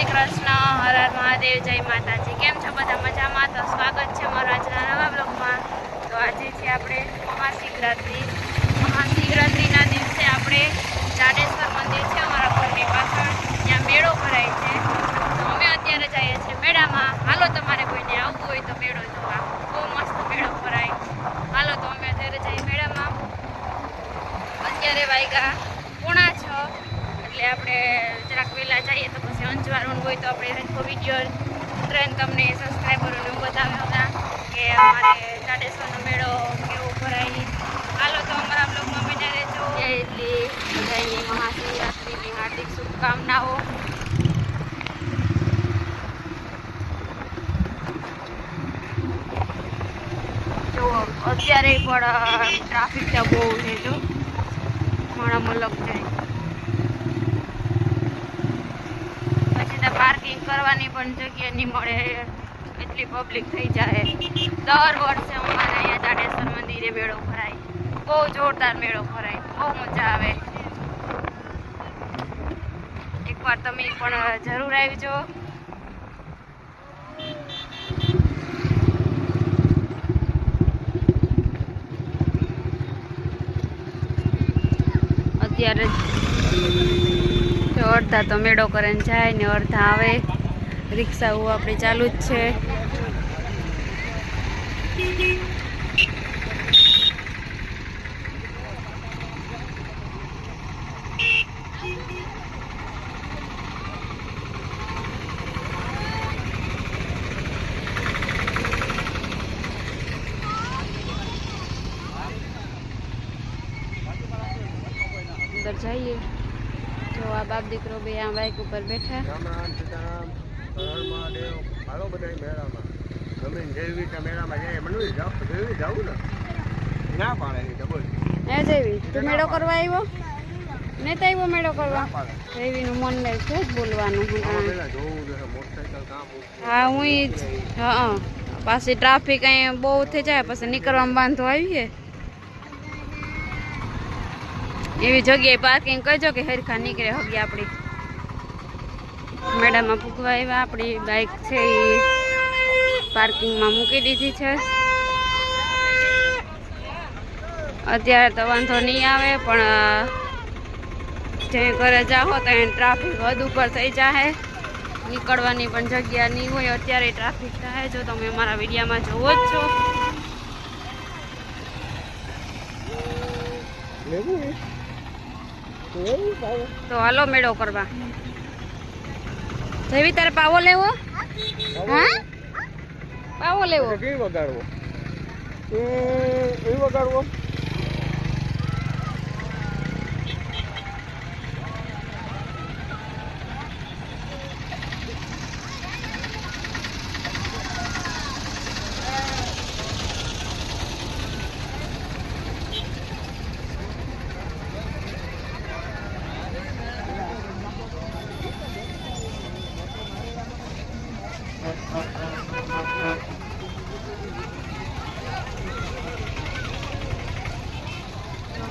શ્રી કૃષ્ણ, હર હર મહાદેવ, જય માતાજી. કેમ છો બધા? મજામાં? તો સ્વાગત છે મારા આજના નવા બ્લોગમાં. તો આજે છે આપણે મહાશિવરાત્રિ. મહાશિવરાત્રિના દિવસે આપણે જાડેશ્વર મંદિર છે, અમારા ઘરની પાછળ. ત્યાં મેળો ભરાય છે. તો અમે અત્યારે જઈએ છીએ મેળામાં. હાલો, તમારે કોઈને આવવું હોય તો મેળો જોવા. બહુ મસ્ત મેળો ભરાય. હાલો, તો અમે અત્યારે જઈએ મેળામાં. અત્યારે છ એટલે આપણે જરાક વહેલા જઈએ તો પછી અંજવાળું હોય તો આપણે આખો વીડિયો ટ્રેન તમને સબસ્ક્રાઈબરોને એવું બતાવ્યા હતા કે અમારે જાડેશ્વરનો મેળો કેવો ભરાય. હાલો તો અમારા બ્લોગમાં બન્યા રહેજો. એટલી બધાની મહાશિવરાત્રિની હાર્દિક શુભકામનાઓ. અત્યારે પણ ટ્રાફિક બહુ છે, જો. મારા મલક જાય પછી તો પાર્કિંગ કરવાની પણ જગ્યા નહીં મળે, એટલી પબ્લિક થઈ જાય. દર વર્ષે અમારે અહીંયા જાડેશ્વર મંદિરે મેળો ભરાય. બહુ જોરદાર મેળો ભરાય. બહુ મજા આવે. એકવાર તમે પણ જરૂર આવજો. અત્યારે અડધા તો મેળો કરીને જાય ને અડધા આવે. રિક્ષા એવું આપણે ચાલુ જ છે અંદર જઈએ જો આ બાપ દીકરો બે આ બાઇક ઉપર બેઠા. રામ રામ સીતારામ હર હર મહાદેવ હાલો બધા મેળામાં. ગમે જેવી રીતે મેળામાં જાય મને જેવી જાવું ને ના પાડે નહીં ડબલ એ જેવી તું મેળો કરવા આવ્યો? ને તો આવ્યો મેળો કરવા. જેવીનું મન લે છે જ બોલવાનું હું હા. જ હા પાછી ટ્રાફિક અહીંયા બહુ થઈ જાય પછી નીકળવામાં વાંધો આવીએ. એવી જગ્યાએ પાર્કિંગ કરજો કે હરખા નીકળે હગી આપણી. મેડામાં પૂકવા આવ્યા, આપણી બાઇક છે એ પાર્કિંગમાં મૂકી દીધી છે. અત્યારે તો વાંધો નહીં આવે, પણ જે ઘરે જાઓ તો એને ટ્રાફિક હદ ઉપર થઈ જાય નીકળવાની પણ જગ્યા નહીં હોય, અત્યારે ટ્રાફિક થાય. જો તમે અમારા વિડીયામાં જોવો જ છો. તો હાલો મેળો કરવા. જેવી તારે પાવો લેવો? હા? પાવો લેવો. કેવી વગાડવો? એ એ વગાડવો?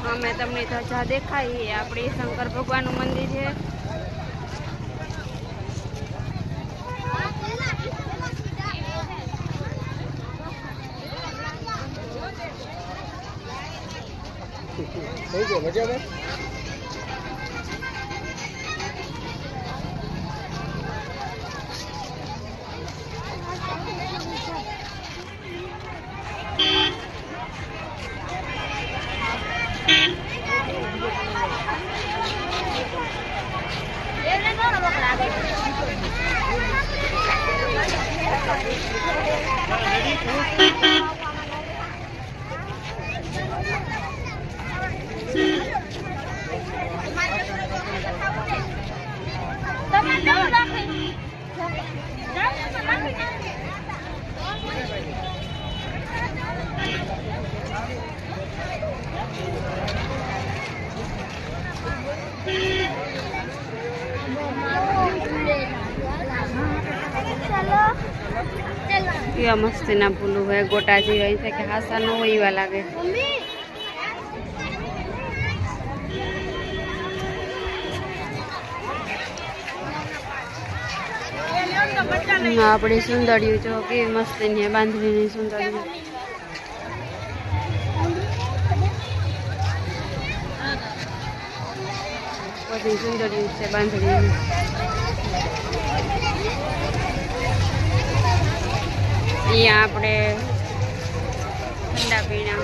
અમે તમને ધજા દેખાઈ એ આપણી શંકર ભગવાનનું મંદિર છે. થઈ કેવા મસ્તીના ફૂલું હોય ગોટા જેવા કે હાસા ન હોય એવા લાગે. આપણી સુંદરિયું જો મસ્ત મસ્તીની બાંધણીની સુંદરિયું બધી સુંદરિયું છે બાંધણીની. અહીંયા આપણે ઠંડા પીણા.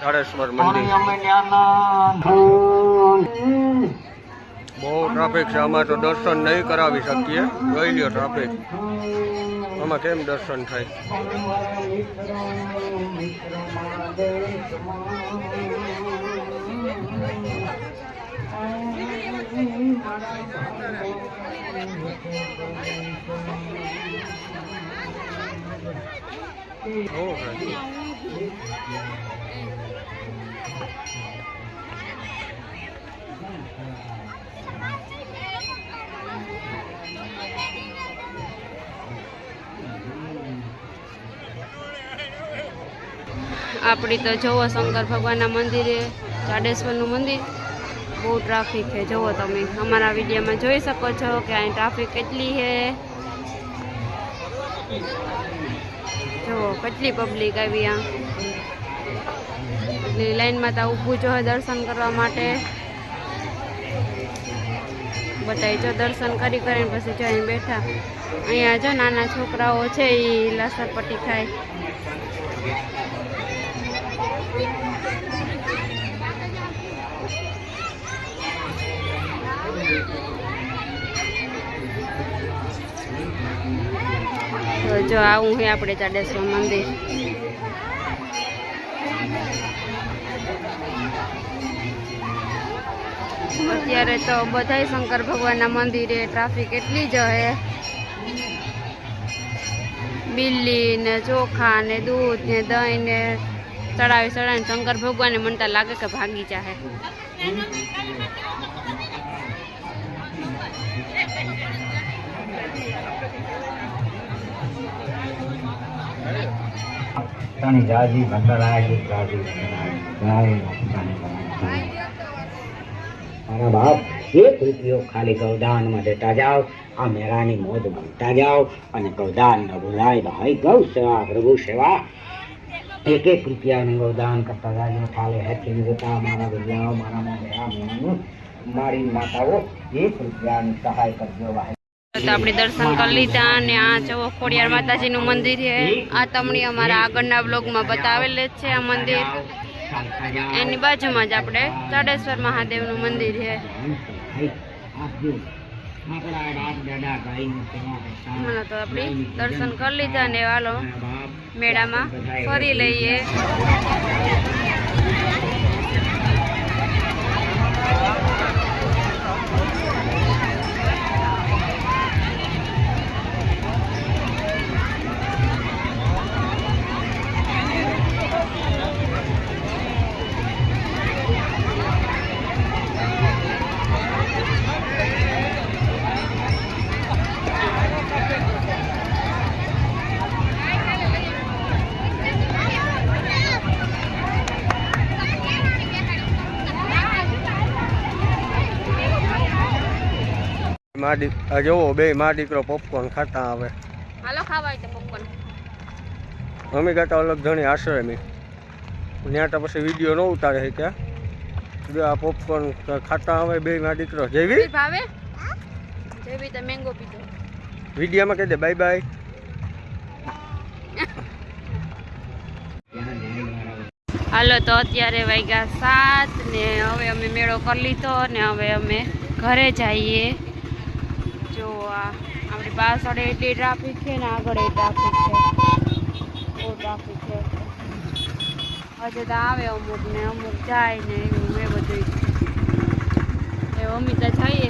તારેશ્વર મંદિર બહુ ટ્રાફિક છે, આમાં તો દર્શન નહીં કરાવી શકીએ. જોઈ લ્યો ટ્રાફિક આમાં કેમ દર્શન થાય. આપણી તો જુઓ શંકર ભગવાનના મંદિરે, જાડેશ્વરનું મંદિર. બહુ ટ્રાફિક છે. જુઓ તમે અમારા વિડીયોમાં જોઈ શકો છો કે અહીં ટ્રાફિક કેટલી છે. જુઓ કેટલી પબ્લિક આવી આ. એટલી લાઈનમાં તો ઊભું જો દર્શન કરવા માટે. બધાય જો દર્શન કરી કરીને પછી જો અહીં બેઠા. અહીંયા જો નાના છોકરાઓ છે એ લસરપટ્ટી ખાય. જો આવું હે આપણે ચાડેશ્વર મંદિર. અત્યારે તો બધાય શંકર ભગવાનના મંદિરે ટ્રાફિક એટલી જ હે. બિલ્લી ને ચોખા ને દૂધ ને દહીં ને ચડાવી ચડાવીને શંકર ભગવાનને મનતા લાગે કે ભાગી જાહે. રાજી ભંડરાજી રાજી ભંડરાજી જય માતાની મારા બાપ એક રૂપિયો ખાલી ગૌદાનમાં દેતા જાઓ, આ મેળાની મોજ માનતા જાઓ અને ગૌદાન ભૂલાય ભાઈ ગૌ સેવા, પ્રભુ સેવા. એક એક રૂપિયાનું ગૌદાન કરતા જાજો, થાલે હેઠી જતા મારા બદલાવ મારા મારી માતાઓ, એક રૂપિયાની સહાય કરજો ભાઈ. તો આપણે દર્શન કરી લીધા અને આ જો ખોડિયાર માતાજીનું મંદિર છે. આ તમને અમારા આગળના બ્લોગમાં બતાવેલ જ છે આ મંદિર. એની બાજુમાં જ આપણે ચાડેશ્વર મહાદેવનું મંદિર છે. મને તો આપણે દર્શન કરી લીધા ને હાલો, મેળામાં ફરી લઈએ. મા દીક આ જોવો બે મા દીકરો પોપકોર્ન ખાતા આવે. હાલો ખાવા તો પોપકોર્ન મમ્મી કાકા અલગ ઘણી આશરે મેં ત્યાં તો પછી વીડિયો ન ઉતારે છે કે બે આ પોપકોર્ન ખાતા આવે બે મા દીકરો. જેવી? ભાવે? જેવી તો મેંગો પીધો. વિડીયોમાં કહી દે બાય બાય. હાલો તો અત્યારે વાગ્યા સાત ને હવે અમે મેળો કરી લીધો ને હવે અમે ઘરે જઈએ. આપણી પાછળ એટલી ટ્રાફિક છે ને આગળ એ ટ્રાફિક છે. બહુ ટ્રાફિક છે. હજુ તો આવે અમુક ને અમુક જાય ને એવું એ બધું એ અમી તો જઈએ.